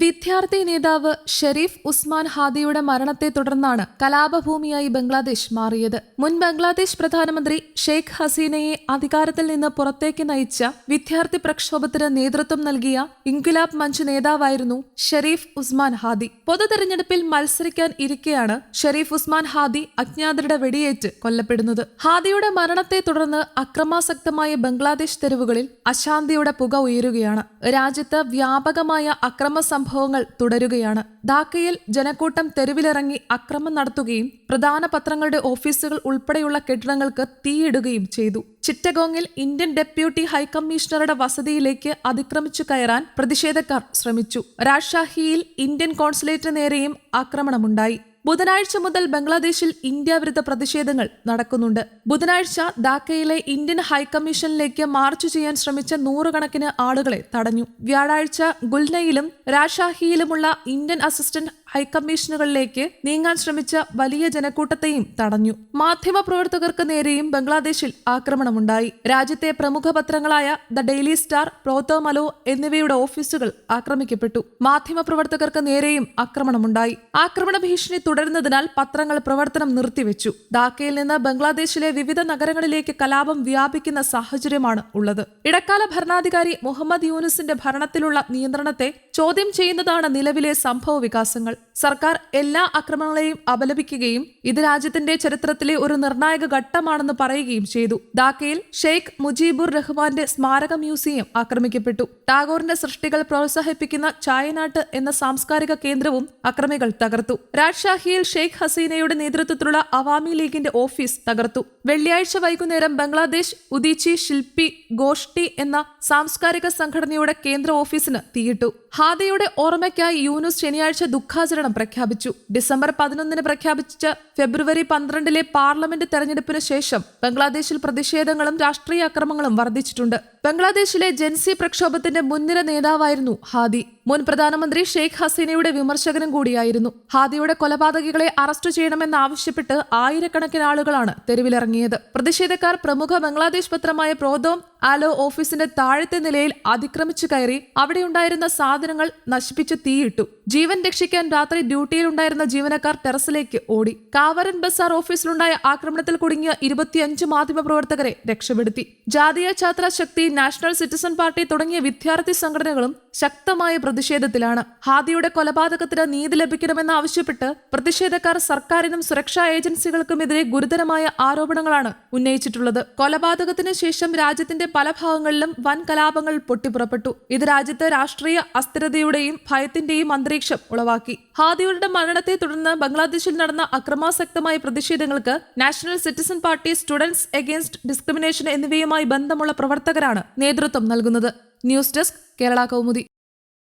വിദ്യാർത്ഥി നേതാവ് ഷെരീഫ് ഉസ്മാൻ ഹാദിയുടെ മരണത്തെ തുടർന്നാണ് കലാപഭൂമിയായി ബംഗ്ലാദേശ് മാറിയത്. മുൻ ബംഗ്ലാദേശ് പ്രധാനമന്ത്രി ഷെയ്ഖ് ഹസീനയെ അധികാരത്തിൽ നിന്ന് പുറത്തേക്ക് നയിച്ച വിദ്യാർത്ഥി പ്രക്ഷോഭത്തിന് നേതൃത്വം നൽകിയ ഇൻകുലാബ് മഞ്ച് നേതാവായിരുന്നു ഷെരീഫ് ഉസ്മാൻ ഹാദി. പൊതു തെരഞ്ഞെടുപ്പിൽ മത്സരിക്കാൻ ഇരിക്കെയാണ് ഷെരീഫ് ഉസ്മാൻ ഹാദി അജ്ഞാതരുടെ വെടിയേറ്റ് കൊല്ലപ്പെടുന്നത്. ഹാദിയുടെ മരണത്തെ തുടർന്ന് അക്രമാസക്തമായ ബംഗ്ലാദേശ് തെരുവുകളിൽ അശാന്തിയുടെ പുക ഉയരുകയാണ്. രാജ്യത്ത് വ്യാപകമായ അക്രമ സംഭവങ്ങൾ തുടരുകയാണ്. ധാക്കയിൽ ജനക്കൂട്ടം തെരുവിലിറങ്ങി അക്രമം നടത്തുകയും പ്രധാന പത്രങ്ങളുടെ ഓഫീസുകൾ ഉൾപ്പെടെയുള്ള കെട്ടിടങ്ങൾക്ക് തീയിടുകയും ചെയ്തു. ചിറ്റഗോങ്ങിൽ ഇന്ത്യൻ ഡെപ്യൂട്ടി ഹൈക്കമ്മീഷണറുടെ വസതിയിലേക്ക് അതിക്രമിച്ചു കയറാൻ പ്രതിഷേധക്കാർ ശ്രമിച്ചു. രാജ്ഷാഹിയിൽ ഇന്ത്യൻ കോൺസുലേറ്റിന് നേരെയും ആക്രമണമുണ്ടായി. ബുധനാഴ്ച മുതൽ ബംഗ്ലാദേശിൽ ഇന്ത്യ വിരുദ്ധ പ്രതിഷേധങ്ങൾ നടക്കുന്നുണ്ട്. ബുധനാഴ്ച ധാക്കയിലെ ഇന്ത്യൻ ഹൈക്കമ്മീഷനിലേക്ക് മാർച്ച് ചെയ്യാൻ ശ്രമിച്ച നൂറുകണക്കിന് ആളുകളെ തടഞ്ഞു. വ്യാഴാഴ്ച ഗുൽനയിലും രാഷാഹിയിലുമുള്ള ഇന്ത്യൻ അസിസ്റ്റന്റ് ഹൈക്കമ്മീഷനുകളിലേക്ക് നീങ്ങാൻ ശ്രമിച്ച വലിയ ജനക്കൂട്ടത്തെയും തടഞ്ഞു. മാധ്യമപ്രവർത്തകർക്ക് നേരെയും ബംഗ്ലാദേശിൽ ആക്രമണമുണ്ടായി. രാജ്യത്തെ പ്രമുഖ പത്രങ്ങളായ ദ ഡെയിലി സ്റ്റാർ പ്രോത്തോമലോ എന്നിവയുടെ ഓഫീസുകൾ ആക്രമിക്കപ്പെട്ടു. മാധ്യമപ്രവർത്തകർക്ക് നേരെയും ആക്രമണമുണ്ടായി. ആക്രമണ ഭീഷണി തുടരുന്നതിനാൽ പത്രങ്ങൾ പ്രവർത്തനം നിർത്തിവെച്ചു. ധാക്കയിൽ നിന്ന് ബംഗ്ലാദേശിലെ വിവിധ നഗരങ്ങളിലേക്ക് കലാപം വ്യാപിക്കുന്ന സാഹചര്യമാണ് ഉള്ളത്. ഇടക്കാല ഭരണാധികാരി മുഹമ്മദ് യൂനുസിന്റെ ഭരണത്തിലുള്ള നിയന്ത്രണത്തെ ചോദ്യം ചെയ്യുന്നതാണ് നിലവിലെ സംഭവ വികാസങ്ങൾ സർക്കാർ എല്ലാ ആക്രമണങ്ങളെയും അപലപിക്കുകയും ഇത് രാജ്യത്തിന്റെ ചരിത്രത്തിലെ ഒരു നിർണായക ഘട്ടമാണെന്ന് പറയുകയും ചെയ്തു. ധാക്കയിൽ ഷെയ്ഖ് മുജീബുർ റഹ്മാന്റെ സ്മാരക മ്യൂസിയം ആക്രമിക്കപ്പെട്ടു. ടാഗോറിന്റെ സൃഷ്ടികൾ പ്രോത്സാഹിപ്പിക്കുന്ന ചായനാട്ട് എന്ന സാംസ്കാരിക കേന്ദ്രവും അക്രമികൾ തകർത്തു. രാജ്ഷാഹിയിൽ ഷെയ്ഖ് ഹസീനയുടെ നേതൃത്വത്തിലുള്ള അവാമി ലീഗിന്റെ ഓഫീസ് തകർത്തു. വെള്ളിയാഴ്ച വൈകുന്നേരം ബംഗ്ലാദേശ് ഉദീച്ചി ശില്പി ഗോഷ്ടി എന്ന സാംസ്കാരിക സംഘടനയുടെ കേന്ദ്ര ഓഫീസിന് തീയിട്ടു. ഹാദയുടെ ഓർമ്മയ്ക്കായി യൂനുസ് ശനിയാഴ്ച ദുഃഖാചരണം പ്രഖ്യാപിച്ചു. ഡിസംബർ പതിനൊന്നിന് പ്രഖ്യാപിച്ച ഫെബ്രുവരി പന്ത്രണ്ടിലെ പാർലമെന്റ് തെരഞ്ഞെടുപ്പിന് ശേഷം ബംഗ്ലാദേശിൽ പ്രതിഷേധങ്ങളും രാഷ്ട്രീയ അക്രമങ്ങളും വർദ്ധിച്ചിട്ടുണ്ട്. ബംഗ്ലാദേശിലെ ജൻസി പ്രക്ഷോഭത്തിന്റെ മുൻനിര നേതാവായിരുന്നു ഹാദി. മുൻ പ്രധാനമന്ത്രി ഷെയ്ഖ് ഹസീനയുടെ വിമർശകനും കൂടിയായിരുന്നു. ഹാദിയുടെ കൊലപാതകികളെ അറസ്റ്റ് ചെയ്യണമെന്നാവശ്യപ്പെട്ട് ആയിരക്കണക്കിന് ആളുകളാണ് തെരുവിലിറങ്ങിയത്. പ്രതിഷേധക്കാർ പ്രമുഖ ബംഗ്ലാദേശ് പത്രമായ പ്രോദോം ആലോ ഓഫീസിന്റെ താഴത്തെ നിലയിൽ അതിക്രമിച്ചു കയറി അവിടെയുണ്ടായിരുന്ന സാധനങ്ങൾ നശിപ്പിച്ച് തീയിട്ടു. ജീവൻ രക്ഷിക്കാൻ രാത്രി ഡ്യൂട്ടിയിലുണ്ടായിരുന്ന ജീവനക്കാർ ടെറസിലേക്ക് ഓടി. കാവരൻ ബസാർ ഓഫീസിലുണ്ടായ ആക്രമണത്തിൽ കുടുങ്ങിയ ഇരുപത്തിയഞ്ച് മാധ്യമപ്രവർത്തകരെ രക്ഷപ്പെടുത്തി. Jatiya Chhatra Shakti national citizen party തുടങ്ങിയ വിദ്യാർത്ഥി സംഘടനകളും ശക്തമായ പ്രതിഷേധത്തിലാണ്. ഹാദിയുടെ കൊലപാതകത്തിന് നീതി ലഭിക്കണമെന്ന് ആവശ്യപ്പെട്ട് പ്രതിഷേധക്കാർ സർക്കാരിനും സുരക്ഷാ ഏജൻസികൾക്കുമെതിരെ ഗുരുതരമായ ആരോപണങ്ങളാണ് ഉന്നയിച്ചിട്ടുള്ളത്. കൊലപാതകത്തിന് ശേഷം രാജ്യത്തിന്റെ പല ഭാഗങ്ങളിലും വൻ കലാപങ്ങൾ പൊട്ടിപ്പുറപ്പെട്ടു. ഇത് രാജ്യത്ത് രാഷ്ട്രീയ അസ്ഥിരതയുടെയും ഭയത്തിന്റെയും അന്തരീക്ഷം ഉളവാക്കി. ഹാദിയുടെ മരണത്തെ തുടർന്ന് ബംഗ്ലാദേശിൽ നടന്ന അക്രമാസക്തമായ പ്രതിഷേധങ്ങൾക്ക് national citizen party students against discrimination എന്നിവയുമായി ബന്ധമുള്ള പ്രവർത്തകരാണ് നേതൃത്വം നൽകുന്നത്. News desk Kerala Kaumudi.